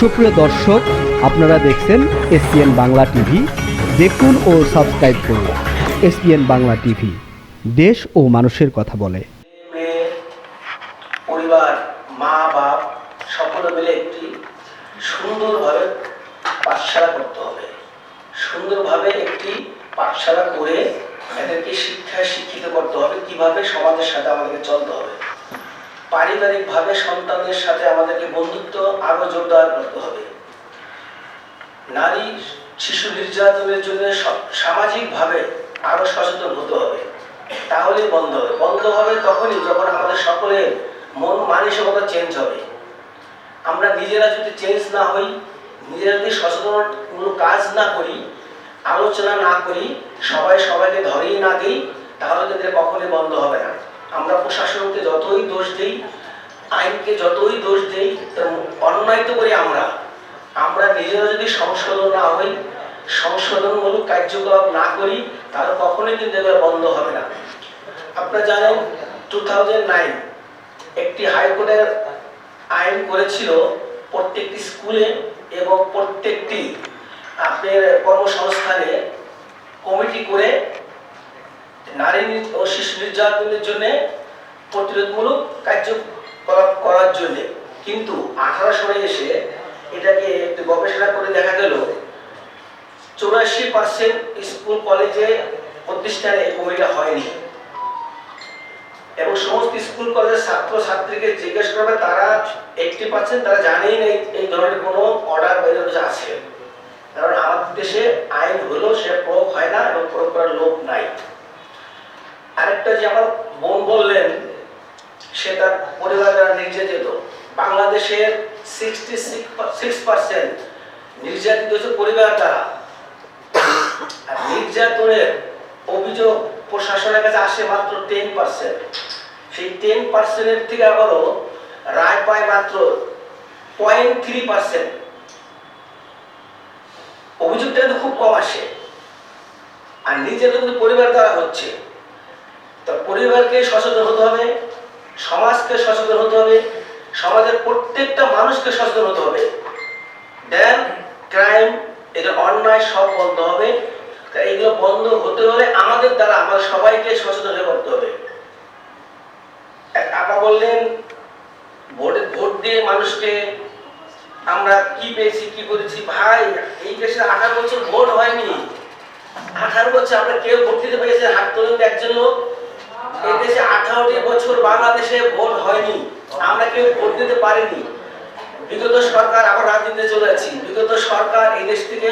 সুপ্রিয় দর্শক, আপনারা দেখছেন এসপিএন বাংলা টিভি। দেখুন ও সাবস্ক্রাইব করুন এসপিএন বাংলা টিভি। দেশ ও মানুষের কথা বলে। পরিবার, মা, বাপ, সকলে মিলে একটি সুন্দরভাবে পাঠশালা করতে হবে। সুন্দরভাবে একটি পাঠশালা করে এদেরকে শিক্ষায় শিক্ষিত করতে হবে। কীভাবে সমাজের সাথে আমাদেরকে চলতে হবে? পারিবারিকভাবে সন্তানদের সাথে আমাদেরকে বন্ধুত্ব আরও জোরদার করতে হবে। নারী শিশু নির্যাতনের জন্য সামাজিকভাবে আরও সচেতন হতে হবে। তাহলে বন্ধ হবে। বন্ধ হবে তখনই যখন আমাদের সকলের মন মানসিকতা চেঞ্জ হবে। আমরা নিজেরা যদি চেঞ্জ না হই, নিজেরা যদি সচেতনমূলক কাজ না করি, আলোচনা না করি, সবাই সবাইকে ধরেই না দিই, তাহলে কিন্তু কখনোই বন্ধ হবে না। আমরা প্রশাসনকে যতই দোষ দিই, আইনকে যতই দোষ দিই অন্যায় করি আমরা। আমরা নিজেরা যদি সংশোধন না হই, সংশোধনমূলক কার্যকলাপ না করি, তাহলে কখনোই কিন্তু এগুলো বন্ধ হবে না। আপনারা জানেন টু একটি হাইকোর্টের আইন করেছিল প্রত্যেকটি স্কুলে এবং প্রত্যেকটি আপনার কর্মসংস্থানে কমিটি করে নারী ও শিশু নির্যাতনের জন্য প্রতিরোধমূলক কার্যকলাপ করার জন্য কিন্তু আঠারো সালে এসে এটাকে একটু গবেষণা করে দেখা গেল, চৌরাশি পার্সেন্ট স্কুল কলেজে প্রতিষ্ঠানে এই কমিটিটা হয়নি। এবং সমস্ত স্কুল কলেজের ছাত্র ছাত্রীকে জিজ্ঞেস করবে, তারা এইটটি পার্সেন্ট তারা জানেই নেই এই ধরনের কোনো অর্ডার বাইরে আছে। কারণ আমাদের দেশে আইন হলেও সে প্রয়োগ হয় না এবং প্রয়োগ করার লোক নাই। আরেকটা যে আমার বোন বললেন, সে তার পরিবার দ্বারা নির্যাতিত। বাংলাদেশের সিক্সটি সিক্স পার্সেন্ট নির্যাতিত হচ্ছে পরিবার দ্বারা। নির্যাতনের অভিযোগ প্রশাসনের কাছে আসে মাত্র টেন পার্সেন্ট সেই টেন পার্সেন্টের থেকে আবারও রায় পায় মাত্র পয়েন্ট থ্রি পার্সেন্ট অভিযোগটা কিন্তু খুব কম আসে। আর নিজের কিন্তু পরিবার দ্বারা হচ্ছে। তো পরিবারকে সচেতন হতে হবে, সমাজকে সচেতন হতে হবে, সমাজের প্রত্যেকটা মানুষকে সচেতন হতে হবে। দেন ক্রাইম এটা অন্যায় সব বন্ধ হবে। এগুলো বন্ধ হতে হলে আমাদের দ্বারা আমরা সবাইকে সচেতন হয়ে করতে হবে। আপা বললেন, ভোটে, ভোট দিয়ে মানুষকে আমরা কি পেয়েছি, কি করেছি? ভাই, এই দেশে আঠারো বছর ভোট হয়নি। আঠারো বছর আমরা কেউ ভোট দিতে পেরেছে হাত তোলেন একজন লোক। এই দেশে আঠারোটি বছর বাংলাদেশে ভোট হয়নি, আমরা কেউ ভোট দিতে পারিনি। বিগত সরকার আবার রাজনীতিতে চলে যাচ্ছি। বিগত সরকার এই থেকে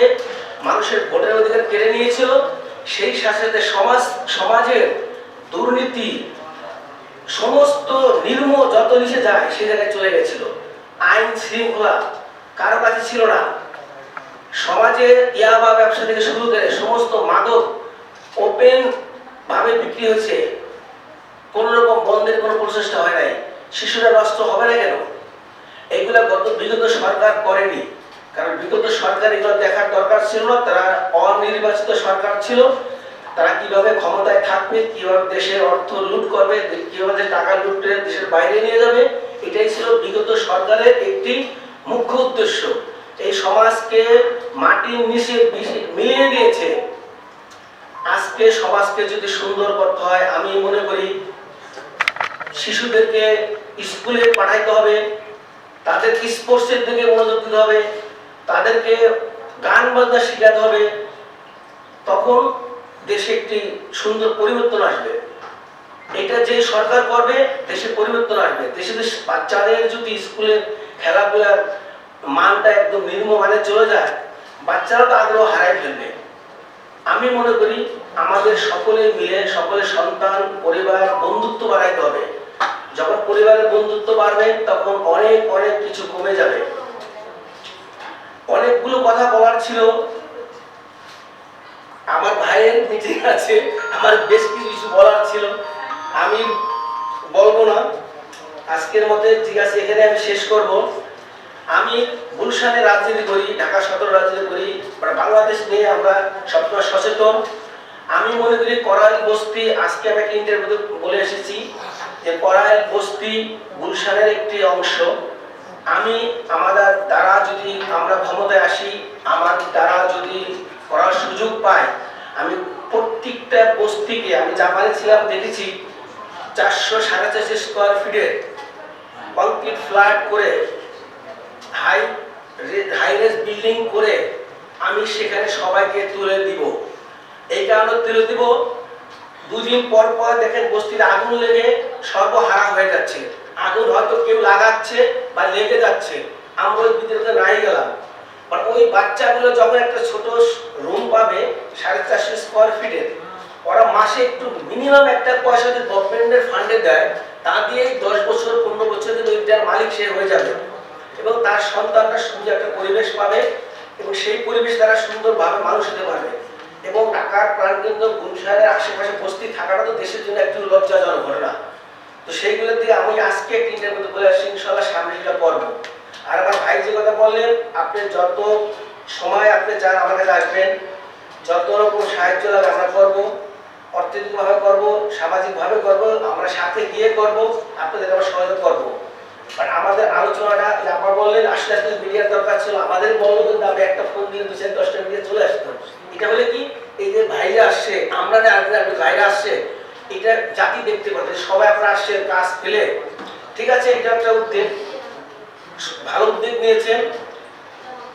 মানুষের ভোটের অধিকার কেড়ে নিয়েছিল। সেই সাথে সমাজ, সমাজের দুর্নীতি, সমস্ত নির্ম যত নিচে যায়, সেই জায়গায় চলে গেছিল। আইন শৃঙ্খলা কারও কাছে ছিল না। সমাজে ইয়াবা ব্যবসা থেকে শুরু করে সমস্ত মাদক ওপেন ভাবে বিক্রি হচ্ছে কোন রকম বন্ধের কোনো প্রচেষ্টা হয় নাই। শিশুরা নষ্ট হবে না কেন? এগুলা গত বিগত সরকার করেনি। কারণ বিগত সরকার এগুলো দেখার দরকার ছিল না। তারা অনির্বাচিত সরকার ছিল। তারা কীভাবে ক্ষমতায় থাকবে, কীভাবে দেশের অর্থ লুট করবে কীভাবে টাকা লুট করে দেশের বাইরে নিয়ে যাবে, এটাই ছিল বিগত সরকারের একটি মুখ্য উদ্দেশ্য। এই সমাজকে মাটির নিচে মিলিয়ে দিয়েছে আজকে সমাজকে যদি সুন্দর করতে হয়, আমি মনে করি শিশুদেরকে স্কুলে পাঠাইতে হবে তাদের স্পোর্টসের দিকে মনোযোগ দিতে হবে, তাদেরকে গান বাজনা শেখাতে হবে, তখন দেশে একটি সুন্দর পরিবর্তন আসবে। এটা যে সরকার করবে, দেশে পরিবর্তন আসবে। দেশে বাচ্চাদের যদি স্কুলের খেলাধুলার মানটা একদম নিম্ন মানে চলে যায়, বাচ্চারা তো আগ্রহ হারাই ফেলবে। আমি মনে করি, আমাদের সকলে মিলে সকলের সন্তান, পরিবার, বন্ধুত্ব বাড়াইতে হবে। যখন পরিবারের বন্ধুত্ব বাড়বে, তখন অনেক অনেক কিছু কমে যাবে। অনেকগুলো কথা বলার ছিল। আমার ভাইয়ের মিটিং আছে, আমার বেশ কিছু কিছু বলার ছিল। আমি বলব না। আজকের মতে ঠিক আছে, এখানে আমি শেষ করব। আমি গুলশানে রাজনীতি করি, ঢাকা সদর রাজনীতি করি মানে বাংলাদেশ নিয়ে আমরা সবসময় সচেতন। আমি মনে করি করাইল বস্তি, আজকে আমি একটা ইন্টারভিউতে বলে এসেছি। যে করাইল বস্তি গুলশানের একটি অংশ, আমি আমাদের দ্বারা যদি আমরা ক্ষমতায় আসি, আমার দ্বারা যদি করার সুযোগ পাই, আমি প্রত্যেকটা বস্তিকে, আমি জাপানে ছিলাম দেখেছি, চারশো সাড়ে চারশো স্কোয়ার ফিটের কংক্রিট ফ্ল্যাট করে হাই হাই রেস বিল্ডিং করে, আমি সেখানে সবাইকে তুলে দিব। এই কারণে তুলে দিব। দুদিন পর পর দেখেন বস্তিতে আগুন লেগে সর্বহারা হয়ে যাচ্ছে। আগুন হয়তো কেউ লাগাচ্ছে বা লেগে যাচ্ছে। আমরা ওই ভিতরে নাই গেলাম। আর ওই বাচ্চাগুলো যখন একটা ছোট রুম পাবে, সাড়ে চারশো স্কোয়ার ফিটের ওরা মাসে একটু মিনিমাম একটা পয়সা যদি গভর্নমেন্টের ফান্ডে দেয়, তা দিয়েই দশ বছর, পনেরো বছর দিন ওইটার মালিক সে হয়ে যাবে। এবং তার সন্তানরা সুন্দর একটা পরিবেশ পাবে এবং সেই পরিবেশ দ্বারা সুন্দরভাবে মানুষ হতে পারবে। এবং ঢাকার প্রাণকেন্দ্র, গুলশানের আশেপাশে বস্তি থাকাটা তো দেশের জন্য একটু লজ্জাজনক ঘটনা। তো সেইগুলো দিয়ে আমি আজকে একটা ইন্টারভিউতে বলে আসছি ইনশাল্লাহ সামনে সেটা করব। আর আমার ভাই যে কথা বললেন, আপনি যত সময় আপনি চান আমার কাছে আসবেন, যত রকম সাহায্য লাগে আমরা করব, অর্থনৈতিকভাবে করব, সামাজিকভাবে করব, আমরা সাথে গিয়ে করব, আপনাদের আমরা সহযোগ করব। বাট আমাদের আলোচনাটা আপনারা বললেন, আস্তে আস্তে মিডিয়ার দরকার ছিল, আমাদের বলল কিন্তু আমি একটা ফোন দিয়ে দু চার, দশটা মিডিয়া চলে আসতো। এটা হলে কি এই যে ভাইরা আসছে আমরা না আসলে আপনি ভাইরা আসছে এটা জাতি দেখতে পাচ্ছে সবাই আপনারা আসছেন কাজ ফেলে। ঠিক আছে, এটা একটা উদ্যোগ। ভালো উদ্যোগ নিয়েছেন।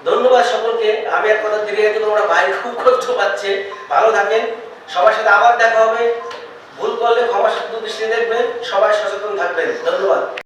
ধন্যবাদ সকলকে। আমি এক কথা দিলে গেছে তোমরা বাইরে খুব কষ্ট পাচ্ছে। ভালো থাকেন। সবার সাথে আবার দেখা হবে। ভুল করলে ক্ষমা সুন্দর দৃষ্টি দেখবেন। সবাই সচেতন থাকবেন। ধন্যবাদ।